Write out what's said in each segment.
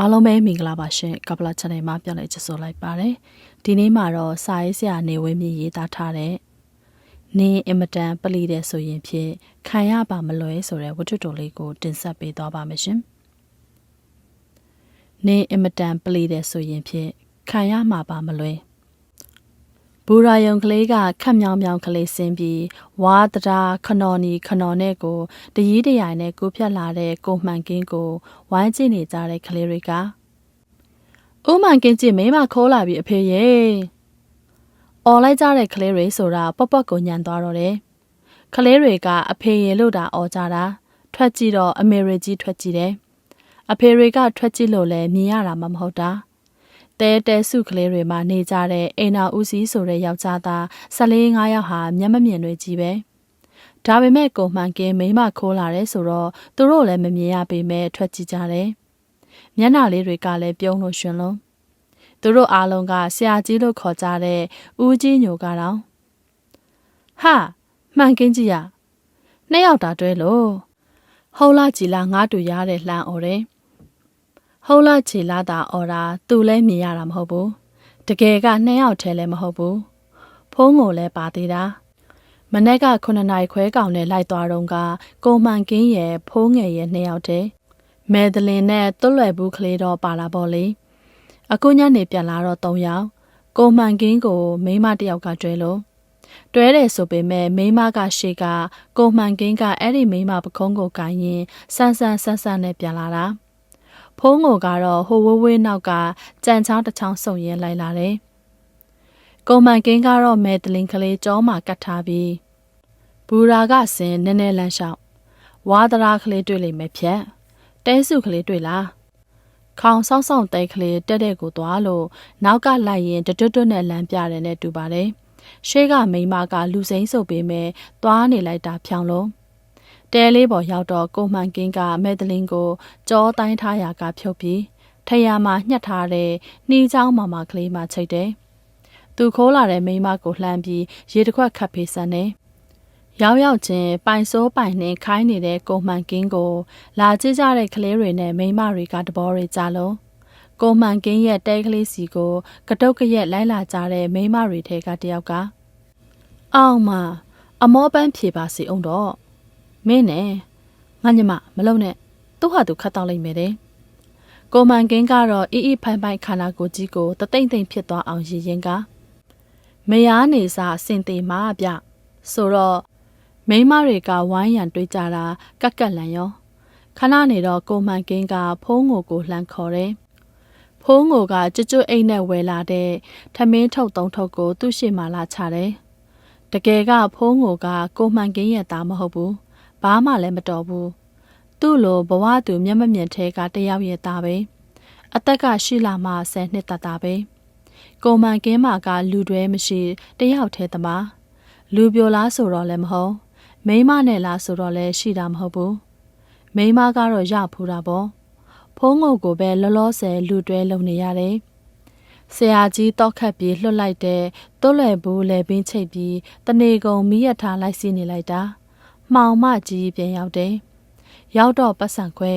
အားလုံးပဲမင်္ဂလာပါရှင်ကပလာ channel မှာပြန်လည်ကြိုဆိုလိုက်ပါတယ်ဒီနေ့မှာတော့စာရေးဆရာနေဝင်းမြင့်ရေးသားထားတဲ့နင်းအင်မတန်ပလီတဲ့ဆိုရင်ဖြင့်ခံရပါမလွဲဆိုတဲ့ဝတ္ထုတော်လေးကိုတင်ဆက်ပေးသွားပါမယ်ရှင်နင်းအင်မတန်ပလီတဲ့ဆိုရင်ဖြင့်ခံရမှာပါမလွဲ ဘူရာယုံကလေးကခက်မြောင်မြောင်ကလေးဆင်းပြီးဝါတရာခနော်နီခနော်နဲ့ကိုတရီးတရိုင်နဲ့ကိုဖြတ်လာတဲ့ကိုမှန်ကင်းကိုဝိုင်းကြည့်နေကြတဲ့ကလေးတွေကဥမှန်ကင်းကြည့်မိမခိုးလာပြီအဖေရဲ့အော်လိုက်ကြတဲ့ကလေးတွေဆိုတာပေါ့ပေါ့ကိုညံသွားတော့တယ်ကလေးတွေကအဖေရဲ့လို့တာအော်ကြတာထွက်ကြည့်တော့အမေရိကြီးထွက်ကြည့်တယ်အဖေတွေကထွက်ကြည့်လို့လည်းမြင်ရတာမှမဟုတ်တာ တဲတဲစုကလေးတွေမှာနေကြတဲ့အိမ်နာဦးစီးဆိုတဲ့ယောက်ျားသား14 5ယောက်ဟာမျက်မမြင်တွေကြီးပဲဒါပေမဲ့ကိုမှန်ကင်းမိမခိုးလာတယ်ဆိုတော့သူတို့လည်းမမြင်ရပေမဲ့ထွက်ကြည့်ကြတယ်မျက်နှာလေးတွေကလည်းပြုံးလို့ရှင်လုံးသူတို့အားလုံးကဆရာကြီးလို့ခေါ်ကြတဲ့ဦးကြီးညိုကတော့ဟာမှန်ကင်းကြီးရနှစ်ယောက်တာတွဲလို့ဟောလာကြည်လာငါတူရတဲ့လှမ်းអော်တယ် ဟုတ်လားချီလာတာအော်တာသူလည်းမြင်ရတာမဟုတ်ဘူးတကယ်ကနှစ်ယောက်ထဲလည်းမဟုတ်ဘူးဖုံးကိုလည်းပါသေးတာမနေ့က9နာရီခွဲကောင်နဲ့လိုက်သွားတော့ကကိုမှန်ကင်းရဲ့ဖုံးငယ်ရဲ့နှစ်ယောက်တည်းမဲဒလင်နဲ့တွလွယ်ဘူးကလေးတော့ပါလာပေါ့လေအခုညနေပြန်လာတော့3ယောက်ကိုမှန်ကင်းကိုမိမတယောက်ကတွဲလို့တွဲတယ်ဆိုပေမဲ့မိမကရှေ့ကကိုမှန်ကင်းကအဲ့ဒီမိမပခုံးကိုကိုင်းရင်ဆန်းဆန်းဆန်းဆန်းနဲ့ပြန်လာတာ ဖုံးကိုကတော့ဟိုဝဲဝဲနောက်ကကြံချောင်းတစ်ချောင်းစုံရင်လိုက်လာတယ်။ကုံမန်ကင်းကတော့မဲတလင်ကလေးကြောမှာကတ်ထားပြီးဘူရာကစင်နည်းနည်းလန်းလျှောက်ဝါဒရာကလေးတွေ့လိမ့်မယ်ဖြက်တဲစုကလေးတွေ့လားခေါင်ဆောင်းဆောင်းတဲကလေးတက်တဲ့ကိုသွားလို့နောက်ကလိုက်ရင်တွတ်တွတ်နဲ့လမ်းပြတယ်နဲ့တူပါတယ်ရှေးကမိမကလူစိမ့်စုပ်ပေးမယ်သွားနေလိုက်တာဖြောင်းလုံး တဲလေးပေါ်ရောက်တော့ကိုမှန်ကင်းကမဲဒလင်းကိုကြောတိုင်းထားရာကဖြုတ်ပြီးထရမှာညှက်ထားတဲ့နှီးချောင်းမာမာကလေးမှချိတ်တယ်။သူခိုးလာတဲ့မိမကိုလှမ်းပြီးရေတစ်ခွက်ခတ်ဖေးစမ်းတယ်။ရောက်ရောက်ချင်းပိုင်စိုးပိုင်နှင်းခိုင်းနေတဲ့ကိုမှန်ကင်းကိုလာကြည့်ကြတဲ့ကလေးတွေနဲ့မိမတွေကတဘောတွေကြလုံးကိုမှန်ကင်းရဲ့တဲကလေးစီကိုကတုတ်ကရက်လိုက်လာကြတဲ့မိမတွေထဲကတယောက်ကအောင်မအမောပန်းဖြေပါစီအောင်တော့ မင်းနဲ့ငါညမမလုံနဲ့သူ့ဟာသူခတ်တော့လိုက်မယ်တဲ့ကိုမန်ကင်းကတော့အီအီဖိုင်ဖိုင်ခန္ဓာကိုယ်ကြီးကိုတသိမ့်သိမ့်ဖြစ်သွားအောင်ရည်ရင်ကမယားနေစားစင်သေးမှာဗျဆိုတော့မိန်းမတွေကဝိုင်းရံတွေးကြတာကက်ကက်လန်ရောခဏနေတော့ကိုမန်ကင်းကဖုံးငိုကိုလှမ်းခေါ်တယ်ဖုံးငိုကကြွကြွအိတ်နဲ့ဝယ်လာတဲ့ထမင်းထုတ်သုံးထုတ်ကိုသူ့ရှိမှလာချတယ်တကယ်ကဖုံးငိုကကိုမှန်ကင်းရဲ့သားမဟုတ်ဘူး ဘာမှလည်းမတော်ဘူးသူ့လိုဘဝသူမျက်မမြင်ထဲကတယောက်ရဲ့သားပဲအသက်ကရှိလာမှဆယ်နှစ်တသားပဲကိုမန်ကင်းမာကလူတွဲမရှိတယောက်ထဲသမားလူပြိုလားဆိုတော့လည်းမဟုတ်မိမနဲ့လားဆိုတော့လည်းရှိတာမဟုတ်ဘူးမိမကတော့ရဖူးတာပေါ့ဖုံးငုတ်ကိုပဲလောလောဆယ်လူတွဲလုံနေရတယ်ဆရာကြီးတောက်ခတ်ပြီးလွတ်လိုက်တဲ့တွလွယ်ဘူးလေပင်းချိတ်ပြီးတနေကုန်မီးရထားလိုက်စီးနေလိုက်တာ မှောင်မကြီးပြန်ရောက်တယ်။ရောက်တော့ပတ်စံခွဲ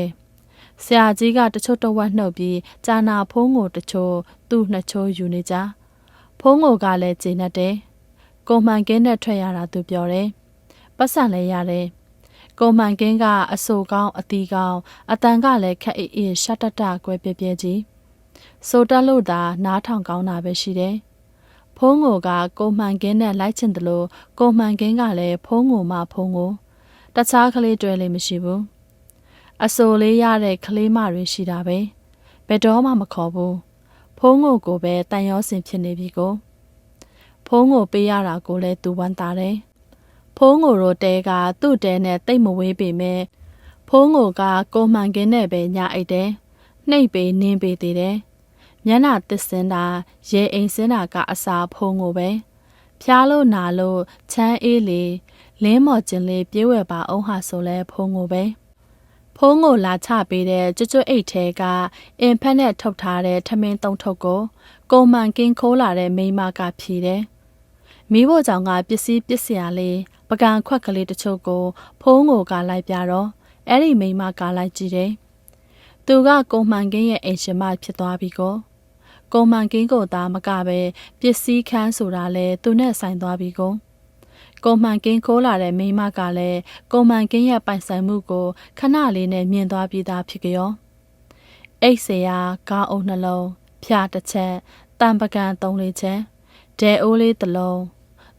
ဆရာကြီးကတချို့တဝက်နှုတ်ပြီးဂျာနာဖုံးကိုတချို့သူ့နှစ်ချိုးယူနေကြ။ဖုံးကိုကလည်းကျဉ်တ်တယ်။ကိုမှန်ကင်းနဲ့ထွက်ရတာသူပြောတယ်။ပတ်စံလည်းရတယ်။ကိုမှန်ကင်းကအဆူကောင်းအတီကောင်းအတန်ကလည်းခက်အေးအေးရှက်တတကွဲပြဲပြဲကြီး။ဆိုတက်လို့သာနားထောင်ကောင်းတာပဲရှိတယ်။ ဖုံးငိုကကိုမှန်ကင်းနဲ့လိုက်ချင်တယ်လို့ကိုမှန်ကင်းကလည်းဖုံးငိုမှဖုံးငိုတခြားကလေးတွဲလေးမရှိဘူးအဆိုလေးရတဲ့ကလေးမတွေရှိတာပဲဘယ်တော့မှမခေါ်ဘူးဖုံးငိုကိုပဲတန်ရောစင်ဖြစ်နေပြီကိုဖုံးငိုပေးရတာကိုလည်းသူဝမ်းသာတယ်ဖုံးငိုတို့တဲကသူ့တဲနဲ့တိတ်မဝေးပေမဲ့ဖုံးငိုကကိုမှန်ကင်းနဲ့ပဲညအိတ်တယ်နှိပ်ပေနင်းပေသေးတယ် မျက်နှာသစ်စင်းတာရေအိမ်စင်းတာကအစာဖုံးကိုပဲဖျားလို့နာလို့ချမ်းအေးလေလင်းမော်ကျင်လေးပြေးဝဲပါအောင်ဟာဆိုလဲဖုံးကိုပဲဖုံးကိုလာချပေးတဲ့ကျွတ်ကျွတ်အိတ်ထဲကအင်ဖက်နဲ့ထုတ်ထားတဲ့ထမင်းသုံးထုပ်ကိုကုံမှန်ကင်းခိုးလာတဲ့မိမကဖြီးတယ်မိဖို့ကြောင့်ကပစ္စည်းပစ္စယလေးပကံခွက်ကလေးတချို့ကိုဖုံးကိုကလိုက်ပြတော့အဲ့ဒီမိမကလိုက်ကြည့်တယ်သူသူကကုံမှန်ကင်းရဲ့အိမ်ရှင်မဖြစ်သွားပြီကို ကုံမှန်ကင်းကိုသားမကပဲပစ္စည်းခန်းဆိုတာလဲသူနဲ့ဆိုင်သွားပြီကုန်ကုံမှန်ကင်းခိုးလာတဲ့မိမကလည်းကုံမှန်ကင်းရဲ့ပိုင်ဆိုင်မှုကိုခဏလေးနဲ့မြင်သွားပြီးသားဖြစ်ကြောအိတ်ဆရာခေါင်းအုပ်နှလုံးဖျားတစ်ချက်တံပကံသုံးလေးချက်ဒဲအိုးလေးတစ်လုံး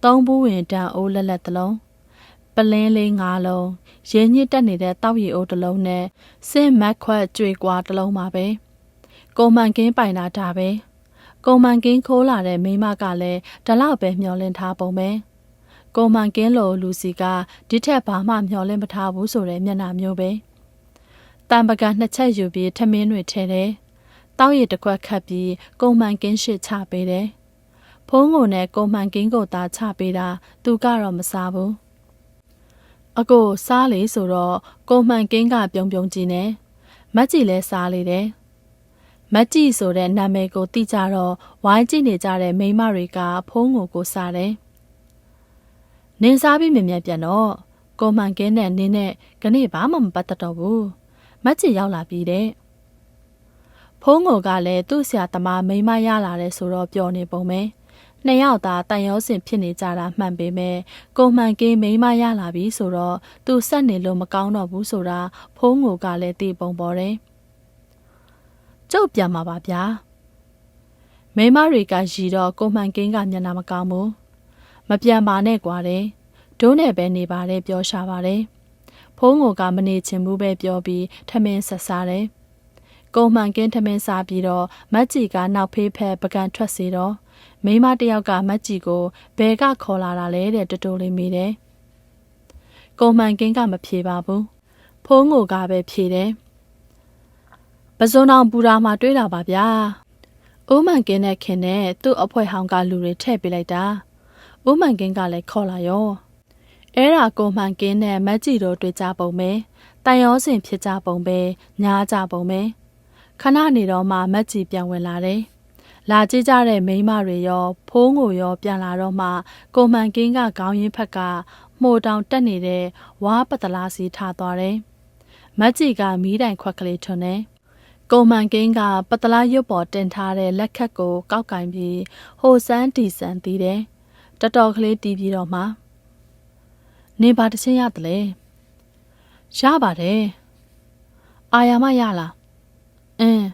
သုံးဘူးဝင်တန်အိုးလက်လက်တစ်လုံးပလင်းလေး၅လုံးရင်းညစ်တက်နေတဲ့တောက်ရီအိုးတစ်လုံးနဲ့စင်မက်ခွက်ကြွေကွာတစ်လုံးပါပဲ။ ကုံမှန်ကင်းပိုင်တာဒါပဲကုံမှန်ကင်းခိုးလာတဲ့မိန်းမကလည်းဒီလောက်ပဲမျောလင့်ထားပုံပဲကုံမှန်ကင်းလိုလူစီကဒီထက်ဘာမှမျောလင့်မထားဘူးဆိုတဲ့မျက်နှာမျိုးပဲတံပကံနှစ်ချက်ယူပြီးထမင်းတွေထဲတယ်တောက်ရည်တစ်ခွက်ခတ်ပြီးကုံမှန်ကင်းရှစ်ချပေးတယ်ဖုံးကိုနဲ့ကုံမှန်ကင်းကိုသာချပေးတာသူကတော့မစားဘူးအကိုစားလေဆိုတော့ကုံမှန်ကင်းကပြုံပြုံကြည့်နေမက်ကြီးလဲစားလေတယ် မက်ကြီးဆိုတဲ့နာမည်ကိုသိကြတော့ဝိုင်းကြည့်နေကြတဲ့မိန်းမတွေကဖုံးကိုကိုစားတယ်နင်းစားပြီးမြင်မြတ်ပြန်တော့ကိုမှန်ကင်းနဲ့နင်းနဲ့ခနေ့ဘာမှမပတ်သက်တော့ဘူးမက်ကြီးရောက်လာပြီးတဲ့ဖုံးကိုကလည်းသူ့ဆရာသမားမိန်းမရလာတယ်ဆိုတော့ပျော်နေပုံပဲနှစ်ယောက်သာတန်ရောစင်ဖြစ်နေကြတာမှန်ပေမဲ့ကိုမှန်ကင်းမိန်းမရလာပြီဆိုတော့သူဆက်နေလို့မကောင်းတော့ဘူးဆိုတာဖုံးကိုကလည်းသိပုံပေါ်တယ် ကျုပ်ပြန်มาပါဗျာမိန်းမတွေကရီတော့ကိုမှန်ကင်းကမျက်နှာမကောင်းဘူးမပြန်ပါနဲ့ကွာတဲ့ဒုံးနဲ့ပဲနေပါတယ်ပြောရှာပါတယ်ဖုံးကိုကမနေချင်ဘူးပဲပြောပြီးထမင်းဆက်စားတယ်ကုံမှန်ကင်းထမင်းစားပြီးတော့မက်ကြီးကနောက်ဖေးဖက်ပကံထွက်စေတော့မိမတယောက်ကမက်ကြီးကိုဘယ်ကခေါ်လာတာလဲတဲ့တတိုးလေးမိတယ်ကုံမှန်ကင်းကမဖြေပါဘူးဖုံးကိုကပဲဖြေတယ် ပဇွန်အောင်ပူရာမှာတွေးတာပါဗျာဦးမှန်ကင်းနဲ့ခင်နဲ့သူ့အဖွဲဟောင်းကလူတွေထည့်ပေးလိုက်တာဦးမှန်ကင်းကလည်းခေါ်လာရောအဲ့ဒါကိုမှန်ကင်းနဲ့မက်ကြီးတို့တွေ့ကြပုံပဲတန်ရောစင်ဖြစ်ကြပုံပဲညားကြပုံပဲခဏနေတော့မှမက်ကြီးပြန်ဝင်လာတယ်။လာကြည့်ကြတဲ့မိန်းမတွေရောဖိုးငိုရောပြန်လာတော့မှကိုမှန်ကင်းကခေါင်းရင်းဖက်ကမှုတောင်တက်နေတဲ့ဝါပတလားစီထားသွားတယ်။မက်ကြီးကမီးတိုင်ခွက်ကလေးထွန်းတယ်။ ကိုမှန်ကင်းကပတလားရွတ်ပေါ်တင်ထားတဲ့လက်ခတ်ကို ကောက်ကင်ပြီးဟိုဆန်းတီဆန်တီးတယ်။တတော်ကလေးတီးပြီးတော့မှနေပါတချင်းရတယ်လေ။ရပါတယ်။အာယာမရလားအင်း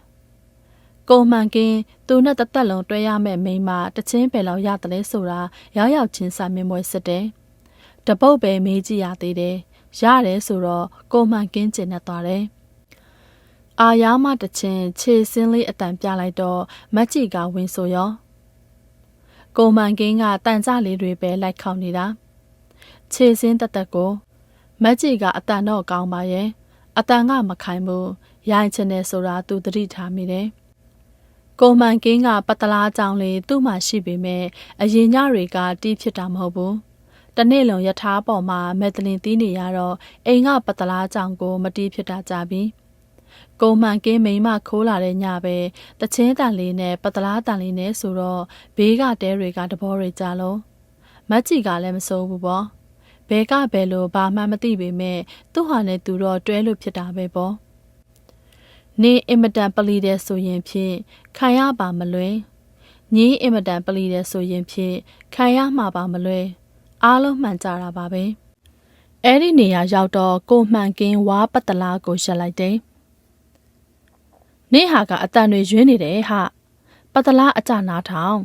ကိုမှန်ကင်းသူနဲ့တသက်လုံးတွဲရမယ့်မိန်းမတချင်းပဲလောက်ရတယ်လဲဆိုတာရောက်ရောက်ချင်းစာမင်းမွဲစစ်တယ်တပုတ်ပဲမေးကြည့်ရသေးတယ်ရတယ်ဆိုတော့ကိုမှန်ကင်းကျင်နေသွားတယ် အာယာမတချင်းခြေစင်းလေးအတန်ပြလိုက်တော့မက်ကြီးကဝင်ဆိုရောကိုမှန်ကင်းကတန်ကြလေးတွေပဲလိုက်ခေါနေတာခြေစင်းတက်တက်ကိုမက်ကြီးကအတန်တော့ကောင်းပါရဲ့အတန်ကမခိုင်ဘူးရိုင်ချင်တယ်ဆိုတာသူသတိထားမိတယ်။ကိုမှန်ကင်းကပတလားကြောင်လေးသူ့မှာရှိပေမဲ့အရင်ညတွေကတီးဖြစ်တာမဟုတ်ဘူး။တနေ့လုံးယထာပေါ်မှာမက်ဒလင်တီးနေရတော့အိမ်ကပတလားကြောင်ကိုမတီးဖြစ်တာကြပြီ။ ကိုမှန်ကင်းမိမခိုးလာတဲ့ညပဲတချင်းတန်လေးနဲ့ပတလားတန်လေးနဲ့ဆိုတော့ဘေးကတဲတွေကတဘောတွေကြလုံးမက်ကြီးကလည်းမစိုးဘူးပေါ့ဘဲကဘဲလို့ဘာမှမသိပေမဲ့သူ့ဟာနဲ့သူတော့တွဲလို့ဖြစ်တာပဲပေါ့နေအင်မတန်ပလီတဲ့ဆိုရင်ဖြင့်ခံရပါမလွယ်ညီအင်မတန်ပလီတဲ့ဆိုရင်ဖြင့်ခံရမှာပါမလွယ်အားလုံးမှန်ကြတာပါပဲအဲ့ဒီနေရာရောက်တော့ကိုမှန်ကင်းဝါပတလားကိုရှက်လိုက်တယ် နေဟာကအတန်တွေရွေးနေတယ်ဟာပတလားအကြနာထောင်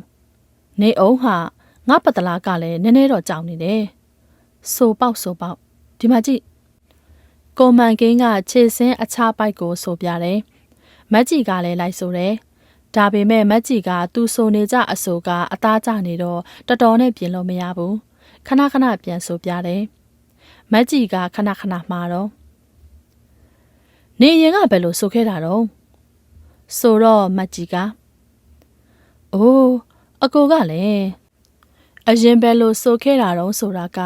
နေအောင်ဟာငါပတလားကလည်းနည်းနည်းတော့ကြောင်နေတယ်ဆိုပေါက်ဆိုပေါက်ဒီမှာကြည့်ကိုမန်ကင်းကခြေစင်းအခြားပိုက်ကိုဆိုပြတယ်မက်ကြီးကလည်းလိုက်ဆိုတယ်ဒါပေမဲ့မက်ကြီးကသူ့ဆိုနေကြအဆိုကအသားကျနေတော့တော်တော်နဲ့ပြင်လို့မရဘူးခဏခဏပြန်ဆိုပြတယ်မက်ကြီးကခဏခဏမှားတော့နေရင်ကဘယ်လိုဆိုခဲ့တာတော့ ဆိုတော့မက်ကြီးကအိုးအကိုကလည်းအရင်ပဲလို့ဆိုခဲ့တာတော့ဆိုတာက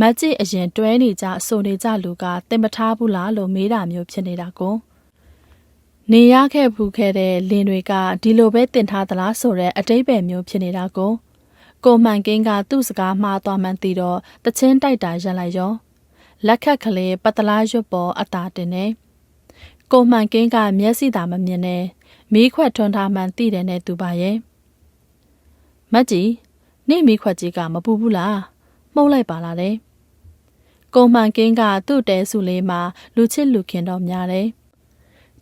မက်ကြီးအရင်တွဲနေကြဆိုနေကြလူကတင်မထားဘူးလားလို့မေးတာမျိုးဖြစ်နေတာကိုနေရခဲ့ဖူးခဲ့တဲ့လင်းတွေကဒီလိုပဲတင်ထားသလားဆိုတဲ့အတိတ်ပဲမျိုးဖြစ်နေတာကိုကိုမှန်ကင်းကသူ့စကားမှားသွားမှန်းသိတော့တချင်းတိုက်တာရက်လိုက်ရောလက်ခက်ကလေးပတလားရွတ်ပေါ်အတာတင်နေကိုမှန်ကင်းကမျက်စိသာမမြင်နဲ့ မီးခွက်ထွန်းထားမှန်သိတယ်နဲ့သူပါရဲ့မက်ကြီးနေမီးခွက်ကြီးကမပူဘူးလားမှုတ်လိုက်ပါလားတဲ့ကိုမှန်ကင်းကသူ့တဲစုလေးမှာလူချစ်လူခင်တော့များတယ်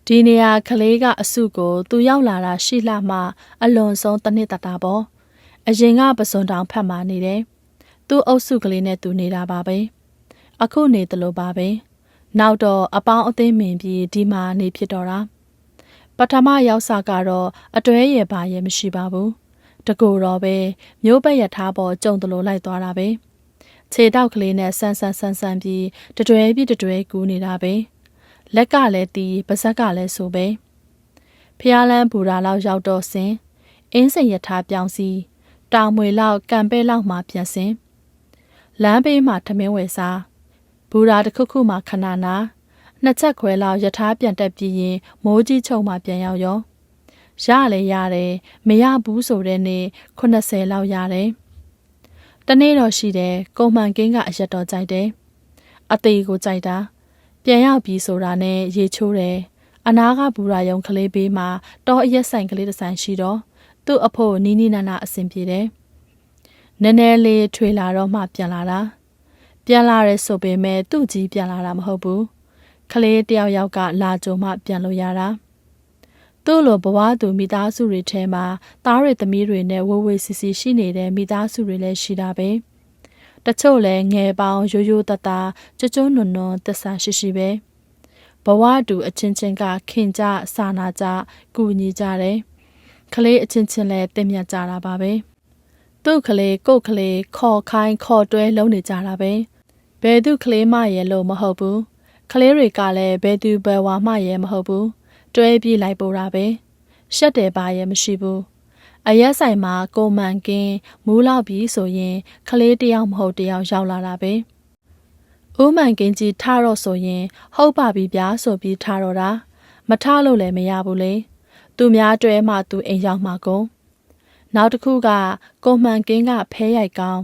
ဒီနေရာကလေးကအစုကို သူရောက်လာတာရှိလာမှအလွန်ဆုံးတစ်နှစ်တတာပေါ့အရင်ကပစွန်တောင်ဖတ်မှနေတယ်သူ့အုပ်စုကလေးနဲ့သူနေတာပါပဲအခုနေတယ်လို့ပါပဲနောက်တော့အပေါင်းအသင်းမင်ပြီးဒီမှာနေဖြစ်တော့တာ ပထမရောက်စာကတော့အတွဲရပါရဲ့မရှိပါဘူးတကူတော့ပဲမျိုးပက်ရထားပေါ်ကြုံတလို့လိုက်သွားတာပဲခြေတောက်ကလေးနဲ့ဆန်းဆန်းဆန်းဆန်းပြီးတတွဲပြီးတတွဲကူးနေတာပဲလက်ကလည်းတီးပါဇက်ကလည်းဆိုပဲဖျားလန်းဘူရာလောက်ရောက်တော့စင်အင်းစိန်ရထားပြောင်းစီတောင်မွေလောက်ကံပဲလောက်မှပြန်စင်လမ်းဘေးမှာထမင်းဝယ်စားဘူရာတစ်ခုခုမှခဏနာ နှစ်ချက်ခွဲလောက်ယထာပြန်တက်ပြီးရင်မိုးကြီးချုံမှပြန်ရောက်ရောရလေရတယ်မရဘူးဆိုတဲ့နေ့80လောက်ရတယ်တနေ့တော့ရှိတယ်ကုံမှန်ကင်းကအရက်တော်ကြိုက်တယ်အသေးကိုကြိုက်တာပြန်ရောက်ပြီးဆိုတာနဲ့ရေချိုးတယ်အနာကဘူရာယုံကလေးဘေးမှာတောအရက်ဆိုင်ကလေးတစ်ဆိုင်ရှိတော့သူ့အဖို့နီးနီးနားနားအဆင်ပြေတယ်နည်းနည်းလေးထွေလာတော့မှပြန်လာတာပြန်လာရဲဆိုပေမဲ့သူ့ကြီးပြန်လာတာမဟုတ်ဘူး ကလေးတယောက်ယောက်ကလာကြုံမှပြန်လို့ရတာသူ့လိုဘဝသူမိသားစုတွေထဲမှာသားရသမီးတွေနဲ့ဝဝစီစီရှိနေတဲ့မိသားစုတွေလည်းရှိတာပဲတချို့လည်းငယ်ပေါင်းရိုးရိုးတသားကျွကျွနွန်နွန်သစ္စာရှိရှိပဲဘဝတူအချင်းချင်းကခင်ကြစာနာကြကူညီကြတယ်ကလေးအချင်းချင်းလည်းတင်မြတ်ကြတာပါပဲသူ့ကလေးကို့ကလေးခေါ်ခိုင်းခေါ်တွဲလုံးနေကြတာပဲဘယ်သူကလေးမရဲ့လို့မဟုတ်ဘူး ကလေးတွေကလည်းဘယ်သူဘယ်ဝါမှရဲ့မဟုတ်ဘူးတွဲပြေးလိုက်ပို့တာပဲရှက်တယ်ပါရဲ့မရှိဘူးအရက်ဆိုင်မှာကိုမန်ကင်းမူးလောက်ပြီးဆိုရင်ကလေးတယောက်မဟုတ်တယောက်ရောက်လာတာပဲဦးမန်ကင်းကြီးထားတော့ဆိုရင် ဟုတ်ပါပြီဗျာဆိုပြီးထားတော့တာမထားလို့လည်းမရဘူးလေသူများတွဲမှသူအိမ်ရောက်မှကုန်နောက်တစ်ခုကကိုမှန်ကင်းကဖဲရိုက်ကောင်း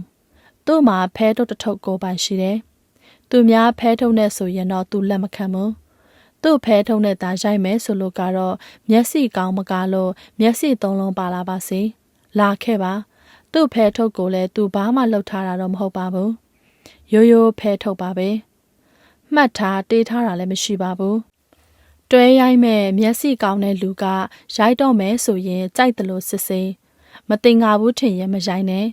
သူ့မှာဖဲထုတ်တထုပ်ကိုပိုင်ရှိတယ် သူများဖဲထုတ်နဲ့ဆိုရင်တော့သူလက်မခံဘူးသူ့ဖဲထုံးနဲ့သာရိုက်မယ်ဆိုလို့ကတော့မျက်စိကောင်းမကားလို့မျက်စိသုံးလုံးပါလာပါစေလာခဲ့ပါသူ့ဖဲထုတ်ကိုလည်းသူဘာမှလှုပ်ထားတာတော့မဟုတ်ပါဘူးရိုးရိုးဖဲထုတ်ပါပဲမှတ်ထားတေးထားတာလည်းမရှိပါဘူးတွဲရိုက်မဲ့မျက်စိကောင်းတဲ့လူကရိုက်တော့မယ်ဆိုရင်ကြိုက်တယ်လို့စစ်စိမတင်ငါဘူးထင်ရင်မရိုက်နဲ့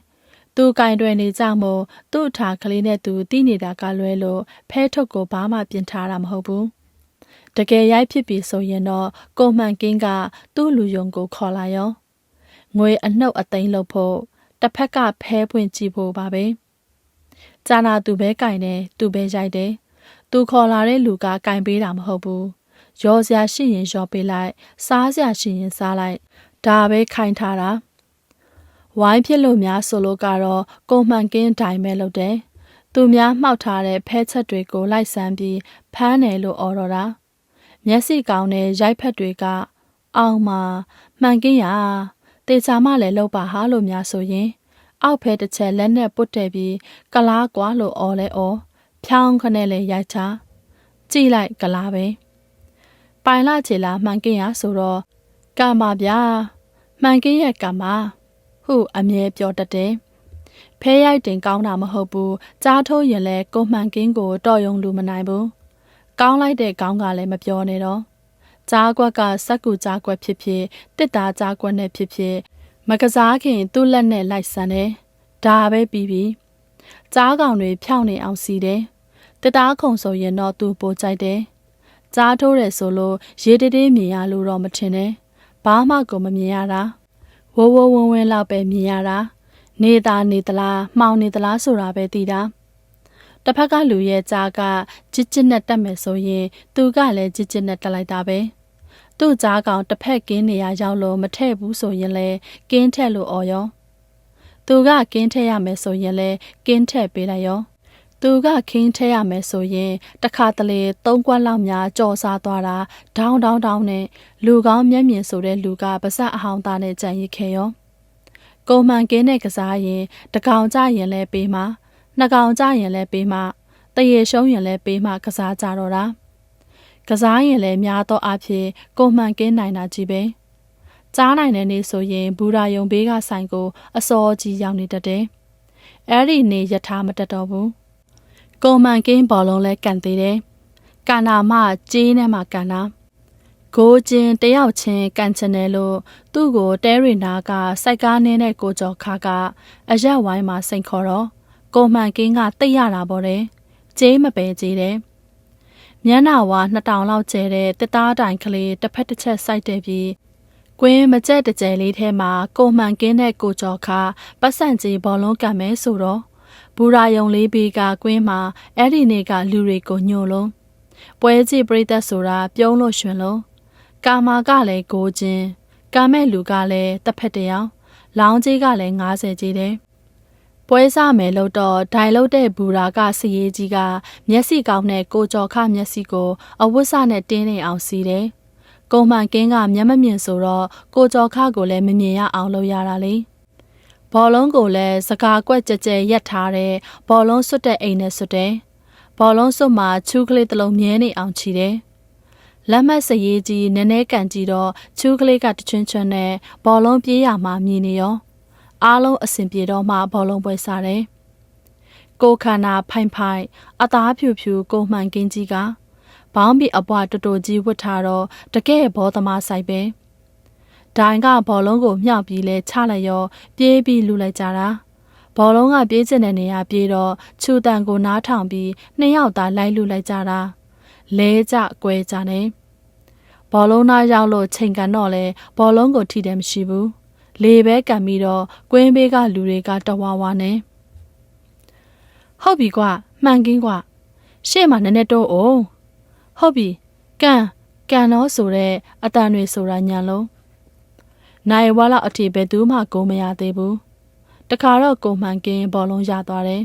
သူကင်တွယ်နေကြမို့သူ့အထာကလေးနဲ့သူတီးနေတာကလွဲလို့ဖဲထုတ်ကိုဘာမှပြင်ထားတာမဟုတ်ဘူးတကယ်ရိုက်ဖြစ်ပြီဆိုရင်တော့ကိုမှန်ကင်းကသူ့လူယုံကိုခေါ်လာရောငွေအနှုတ်အသိမ်းလုပ်ဖို့တစ်ဖက်ကဖဲပွင့်ကြည့်ဖို့ပါပဲဂျာနာသူပဲကင်တယ်သူပဲရိုက်တယ်သူခေါ်လာတဲ့လူကကင်ပေးတာမဟုတ်ဘူးရောစရာရှိရင်ရောပေးလိုက် စားစရာရှိရင်စားလိုက်ဒါပဲခိုင်းထားတာ ဝိုင်းဖြစ်လို့များဆိုလို့ကတော့ကိုမှန်ကင်းတိုင်းပဲလုပ်တယ်သူများမှောက်ထားတဲ့ဖဲချက်တွေကိုလိုက်ဆန်းပြီးဖမ်းတယ်လို့အော်တော့တာမျက်စိကောင်းတဲ့ရိုက်ဖက်တွေက အောင်မှာမှန်ကင်းရတေချာမလည်းလောက်ပါဟာလို့များဆိုရင် အောက်ဖဲတစ်ချက်လက်နဲ့ပုတ်တယ်ပြီးကလားကွာလို့အော်လဲအော်ဖြောင်းခနဲ့လည်းရိုက်ချကြည့်လိုက်ကလားပဲပိုင်လာချေလာမှန်ကင်းရဆိုတော့ကမ္ဘာဗျာမှန်ကင်းရဲ့ကမ္ဘာ ဟုအမြဲပြောတတ်တယ်ဖဲရိုက်တင်ကောင်းတာမဟုတ်ဘူးကြားထိုးရင်လဲကိုမှန်ကင်းကိုတော့ယုံလူမနိုင်ဘူးကောင်းလိုက်တဲ့ကောင်းကလည်းမပြောနဲ့တော့ကြားကွက်ကစက်ကူကြားကွက်ဖြစ်ဖြစ်တစ်သားကြားကွက်နဲ့ဖြစ်ဖြစ်မကစားခင်သူ့လက်နဲ့လိုက်ဆန်းတယ်ဒါပဲပြီးပြီကြားကောင်တွေဖြောင်းနေအောင်စီတယ်တစ်သားခုံဆိုရင်တော့သူပိုကြိုက်တယ်ကြားထိုးတယ်ဆိုလို့ရေတည်းမြင်ရလို့တော့မထင်နဲ့ဘာမှကိုမမြင်ရတာ ဝဝဝဝင်းလောက်ပဲမြင်ရတာနေသားနေသလားမှောင်နေသလားဆိုတာပဲသိတာတစ်ဖက်ကလူရဲ့ကြားကကြစ်ကြစ်နဲ့တက်မယ်ဆိုရင် သူကလည်းကြစ်ကြစ်နဲ့တက်လိုက်တာပဲသူ့ကြားကောင်တစ်ဖက်ကင်းနေရရောက်လို့မထည့်ဘူးဆိုရင်လည်းကင်းထက်လို့အော်ရောသူကကင်းထည့်ရမယ်ဆိုရင်လည်းကင်းထည့်ပေးလိုက်ရော သူကခင်းထဲရမယ်ဆိုရင်တခါတလေသုံးကွက်လောက်များကြော်စားသွားတာဒေါင်းဒေါင်းဒေါင်းနဲ့လူကောင်းမျက်မြင်ဆိုတဲ့လူကပါဇက်အဟောင်းသားနဲ့ကြံရစ်ခဲ့ရောကိုမှန်ကင်းတဲ့ကစားရင်တကောင်ကြရင်လဲပေးမှာနှစ်ကောင်ကြရင်လဲပေးမှာတရေရှုံးရင်လဲပေးမှာကစားကြတော့တာကစားရင်လည်းများသောအားဖြင့်ကိုမှန်ကင်းနိုင်တာကြီးပဲကြားနိုင်တဲ့နေ့ဆိုရင်ဘူရာယုံဘေးကဆိုင်ကိုအစောကြီးရောက်နေတတ်တယ်အဲ့ဒီနေ့ယထာမတက်တော့ဘူး ကိုမှန်ကင်းဘောလုံးလဲကန်သေးတယ်ကန္နာမကြေးနဲ့မှကန်တာကိုချင်းတယောက်ချင်းကန်ချင်တယ်လို့သူ့ကိုတဲရီနာကစိုက်ကားနှင်းတဲ့ကိုကျော်ခါကအရက်ဝိုင်းမှာစိန်ခေါ်တော့ကိုမှန်ကင်းကတိတ်ရတာပေါ့တယ်ကြေးမပဲကြေးတယ်မျက်နှာဝါနှစ်တောင်လောက်ကျဲတဲ့တစ်သားတိုင်ကလေးတစ်ဖက်တစ်ချက်စိုက်တဲ့ပြီးကွင်းမကြက်တကြဲလေးထဲမှာကိုမှန်ကင်းတဲ့ကိုကျော်ခါပတ်စံကြီးဘောလုံးကံမဲဆိုတော့ ဘူရာယုံလေးဘေးကကွင်းမှာအဲ့ဒီနေ့ကလူတွေကိုညှို့လုံးပွဲကြည့်ပြိသက်ဆိုတာပြုံးလို့ရှင်လုံးကာမာကလည်းကိုချင်းကာမဲ့လူကလည်းတစ်ဖက်တယောက်လောင်းကြီးကလည်း90ကြီးတယ်ပွဲစားမယ်လို့တော့ဒိုင်လုတ်တဲ့ဘူရာကစည်ရေးကြီးကမျက်စိကောင်းတဲ့ကိုကျော်ခမျက်စိကိုအဝတ်စနဲ့တင်းနေအောင်စီးတယ်။ကိုမှန်ကင်းကမျက်မမြင်ဆိုတော့ကိုကျော်ခကိုလည်းမမြင်ရအောင်လုပ်ရတာလေ။ ဘောလုံးကိုလည်းစကားကွက်ကြကြရက်ထားတဲ့ဘောလုံးစွတ်တဲ့အိမ်နဲ့စွတ်တယ်။ဘောလုံးစွတ်မှာချူးကလေးတစ်လုံးမြဲနေအောင်ချီတယ်။လက်မတ်စရေးကြီးနည်းနည်းကန်ကြည့်တော့ချူးကလေးကတချွန်းချွန်းနဲ့ဘောလုံးပြေးရမှာမြည်နေရော။အားလုံးအဆင်ပြေတော့မှဘောလုံးပွဲစားတယ်။ကိုခန္ဓာဖိုင်ဖိုင်အသားဖြူဖြူကိုမှန်ကင်းကြီးကဘောင်းပြီးအပွားတူတူကြီးဝတ်ထားတော့တကယ်ဘောသမားဆိုင်ပဲ။ ဒိုင်ကဘောလုံးကိုမြှောက်ပြီးလဲချလိုက်ရောပြေးပြီးလူလိုက်ကြတာ။ဘောလုံးကပြေးကျင်တဲ့နေရာပြေးတော့ချူတန်ကိုနားထောင်ပြီးနှစ်ယောက်သားလိုက်လူလိုက်ကြတာ။လဲကြကွဲကြနေ။ဘောလုံးသားရောက်လို့ချိန်ကန်တော့လဲဘောလုံးကိုထိတယ်မရှိဘူး။လေပဲကံပြီးတော့ကွင်းဘေးကလူတွေကတဝါဝါနဲ့ဟုတ်ပြီကွာမှန်ကင်းကွာရှေ့မှာနည်းနည်းတော့အောင်ဟုတ်ပြီကန်ကန်တော့ဆိုတဲ့အတန်တွေဆိုတာညာလုံး နိုင်ဝါလောက်အထိပဲသူမှကိုမရသေးဘူးတခါတော့ကိုမှန်ကင်းဘောလုံးရသွားတယ်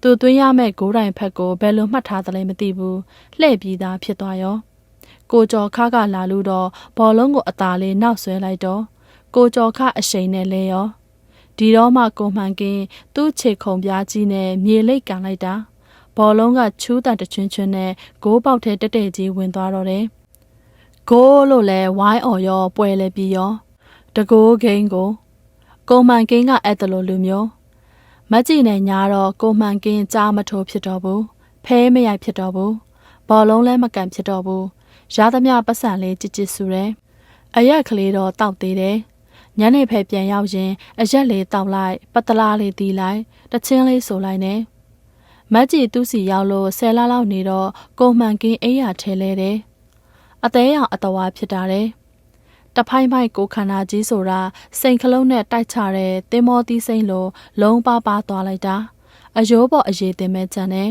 သူသွင်းရမဲ့ဂိုးတိုင်ဖက်ကိုဘယ်လိုမှတ်ထားသလဲမသိဘူးလှည့်ပြီးသားဖြစ်သွားရောကိုကျော်ခါကလာလို့တော့ဘောလုံးကိုအသာလေးနောက်ဆွဲလိုက်တော့ကိုကျော်ခအရှိန်နဲ့လဲရောဒီတော့မှကိုမှန်ကင်းသူ့ခြေခုံပြားကြီးနဲ့မြေလိတ်ကန်လိုက်တာဘောလုံးကချူးတန်တချွန်းချွန်းနဲ့ဂိုးပေါက်ထဲတက်တဲ့ကြီးဝင်သွားတော့တယ်ဂိုးလို့လဲဝိုင်းအော်ရောပွဲလဲပြီးရော တကိုးဂိမ်းကိုကိုမှန်ကင်းကအဲ့တလိုလူမျိုးမကြည့်နဲ့ညာတော့ကိုမှန်ကင်းကြားမထိုးဖြစ်တော့ဘူးဖဲမရိုက်ဖြစ်တော့ဘူးဘောလုံးလဲမကန်ဖြစ်တော့ဘူးရသမျှပတ်စံလေးကြစ်ကြစ်ဆူတယ်အရက်ကလေးတော့တောက်သေးတယ်ညနေဖက်ပြန်ရောက်ရင်အရက်လေးတောက်လိုက်ပတလားလေးတီးလိုက်တချင်းလေးဆိုလိုက်နဲ့မက်ကြီးသူ့စီရောက်လို့ဆယ်လလောက်နေတော့ကိုမှန်ကင်းအိယာထဲလဲတယ်အသေးရောင်အတဝါဖြစ်တာတယ် တဖိုင်းဖိုင်းကိုခန္ဓာကြီးဆိုတာစိန်ခလုံးနဲ့တိုက်ချတဲ့တင်မောသီးစိမ့်လိုလုံးပါပါသွားလိုက်တာအယိုးပေါ်အရေးတင်မဲ့ကြံတယ်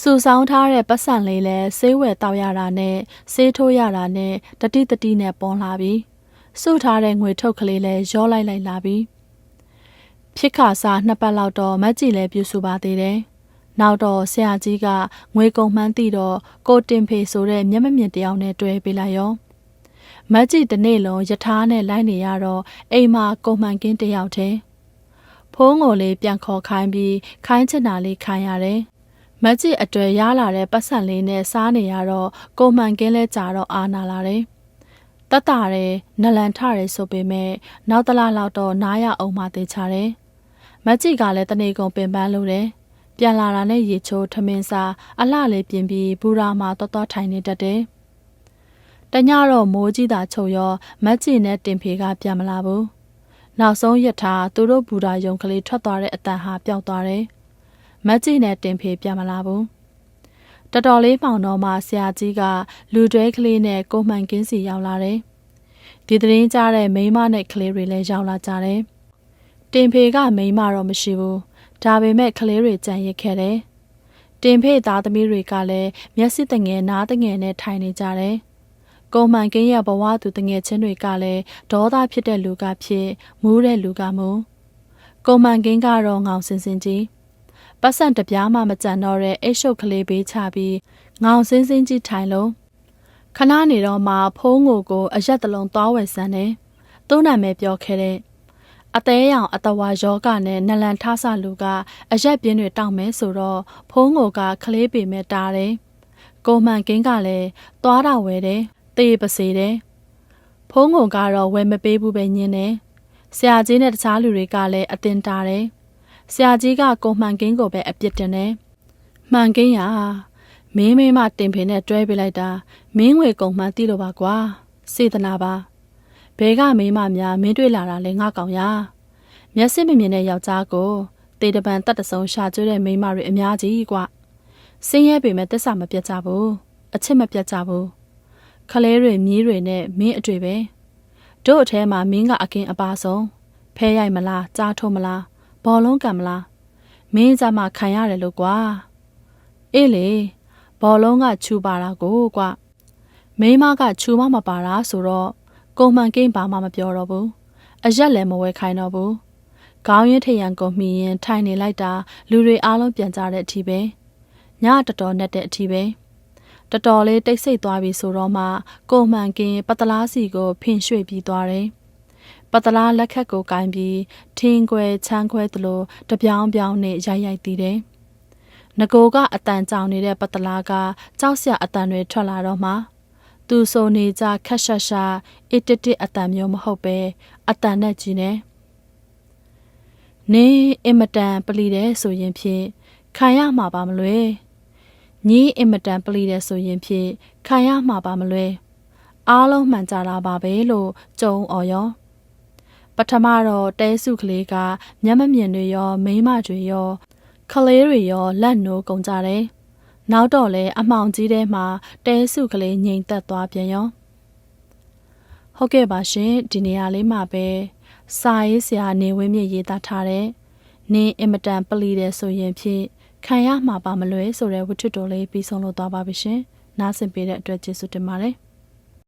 စူဆောင်းထားတဲ့ပတ်စံလေးလဲဆေးဝယ်တောက်ရတာနဲ့ဆေးထိုးရတာနဲ့တတိတတိနဲ့ပေါ်လာပြီ။စုထားတဲ့ငွေထုတ်ကလေးလည်းရောလိုက်လိုက်လာပြီဖြစ်ခါစားနှစ်ပတ်လောက်တော့မက်ကြီးလည်းပြုစုပါသေးတယ်နောက်တော့ဆရာကြီးကငွေကုန်မှန်းသိတော့ကိုတင်ဖေဆိုတဲ့မျက်မမြင်တယောက်နဲ့တွေ့ပေးလိုက်ရော မက်ကြီးတနေ့လုံးယထာနဲ့လိုက်နေရတော့အိမ်မှာကိုမှန်ကင်းတယောက်တည်းဖုံးကိုလေးပြန်ခေါ်ခိုင်းပြီးခိုင်းချင်တာလေးခိုင်းရတယ်မက်ကြီးအတွေ့ရလာတဲ့ပတ်စံလေးနဲ့စားနေရတော့ကိုမှန်ကင်းလဲကြာတော့အာနာလာတယ်တတ်တာတယ်နလန်ထတယ်ဆိုပေမဲ့နောက်တလားလောက်တော့နားရအောင်မှသေးချတယ်မက်ကြီးကလည်းတနေကုန်ပင်ပန်းလို့တယ်ပြန်လာတာနဲ့ရေချိုးထမင်းစားအလှလေးပြင်ပြီးဘူရာမှာတော်တော်ထိုင်နေတတ်တယ် တညတော့မိုးကြီးတာချုပ်ရောမက်ကြီးနဲ့တင်ဖေကပြန်မလာဘူးနောက်ဆုံးရထားသူတို့ဘူရာယုံကလေးထွက်သွားတဲ့အတန်ဟာပျောက်သွားတယ်မက်ကြီးနဲ့တင်ဖေပြန်မလာဘူးတော်တော်လေးမှောင်တော့မှဆရာကြီးကလူတွဲကလေးနဲ့ကိုမှန်ကင်းစီရောက်လာတယ်။ဒီသတင်းကြားတဲ့မိန်းမနဲ့ကလေးတွေလည်းရောက်လာကြတယ်။တင်ဖေကမိန်းမတော့မရှိဘူး။ဒါပေမဲ့ကလေးတွေကြံရစ်ခဲ့တယ်။တင်ဖေသားသမီးတွေကလည်းမျက်စိတငယ်နားတငယ်နဲ့ထိုင်နေကြတယ်။ ကိုမှန်ကင်းရဲ့ဘဝသူတငယ်ချင်းတွေကလည်းဒေါသဖြစ်တဲ့လူကဖြစ်မူးတဲ့လူကမူကိုမှန်ကင်းကတော့ငောင်စင်စင်ကြီးပတ်စံတပြားမှမကြံတော့တဲ့အိတ်ရှုပ်ကလေးပေးချပြီးငောင်စင်းစင်းကြီးထိုင်လုံးခဏနေတော့မှဖုံးကိုကိုအရက်တလုံးသွားဝယ်စမ်းတယ်။သူ့နာမည်ပြောခဲ့တဲ့အသေးရောင်အတဝါယောဂနဲ့နလန်ထဆလူကအရက်ပြင်းတွေတောက်မဲဆိုတော့ဖုံးကိုကကလေးပေမဲ့တားတယ်။ကိုမှန်ကင်းကလည်းသွားတာဝယ်တယ် တေးပစေတယ်ဖုံးကုန်ကတော့ဝယ်မပေးဘူးပဲညင်းတယ်ဆရာကြီးနဲ့တခြားလူတွေကလည်းအတင်တာတယ်ဆရာကြီးကကိုမှန်ကင်းကိုပဲအပြစ်တင်တယ်မှန်ကင်းရမင်းမေးမတင်ဖင်နဲ့တွဲပေးလိုက်တာမင်းငွေကုန်မှန်းသိလို့ပါကွာစေတနာပါဘဲကမေးမများမင်းတွေ့လာတာလဲငါကောင်ရမျက်စိမမြင်တဲ့ယောက်ျားကိုတေတပံတတ်တဆုံရှာကျွတဲ့မိန်းမတွေအများကြီးကွာစင်းရဲပေမဲ့တစ္ဆာမပြတ်ကြဘူးအချစ်မပြတ်ကြဘူး ခလဲတွေမြီးတွေနဲ့မင်းအတွေ့ပဲတို့အထဲမှာမင်းကအကင်အပါဆုံးဖဲရိုက်မလားကြားထုံးမလားဘောလုံးကံမလားမင်းကြမှာခံရတယ်လို့ကွာအေးလေဘောလုံးကချူပါတာကိုကွာမိန်းမကချူမမပါတာဆိုတော့ကိုမှန်ကင်းဘာမှမပြောတော့ဘူးအရက်လည်းမဝဲခိုင်းတော့ဘူးခေါင်းရင်းထရံကုန်မိရင်ထိုင်နေလိုက်တာလူတွေအားလုံးပြန်ကြတဲ့အထိပဲညတော်တော်နဲ့တဲ့အထိပဲ တော်တော်လေးတိတ်ဆိတ်သွားပြီဆိုတော့မှကိုမှန်ကင်းပတလားစီကိုဖင်ရွှေ့ပြီးသွားတယ်ပတလားလက်ခက်ကိုကင်ပြီးထင်းခွဲချမ်းခွဲသလိုတပြောင်းပြောင်းနဲ့ရိုက်ရိုက်တည်တယ်ငကိုကအတန်ကြောင်နေတဲ့ပတလားကကြောက်စရာအတန်တွေထွက်လာတော့မှသူဆိုနေကြခက်ရှာရှာအစ်တစ်တစ်အတန်မျိုးမဟုတ်ပဲအတန်နဲ့ကြီးနေနေအင်မတန်ပလီတယ်ဆိုရင်ဖြင့်ခံရမှာပါမလွ ယ်ညီအင်မတန်ပလီတယ်ဆိုရင်ဖြင့်ခံရမှာပါမလွယ်အားလုံးမှန်ကြတာပါပဲလို့ကြုံအော်ရောပထမတော့တဲစုကလေးကမျက်မမြင်တွေရောမိန်းမတွေရောကလေးတွေရောလက်နိုးကုန်ကြတယ်နောက်တော့လဲအမှောင်ကြီးထဲမှာတဲစုကလေးငြိမ်သက်သွားပြန်ရောဟုတ်ကဲ့ပါရှင်ဒီနေရာလေးမှာပဲစာရေးဆရာနေဝင်းမြင့်ရေးသားထားတဲ့နင်းအင်မတန်ပလီတယ်ဆိုရင်ဖြင့် ခံရမှာပါမလွဲဆိုတဲ့ဝတ္ထုတော်လေးပြီးဆုံးလို့သွားပါပြီရှင်နားဆင်ပေးတဲ့အတွက်ကျေးဇူးတင်ပါတယ်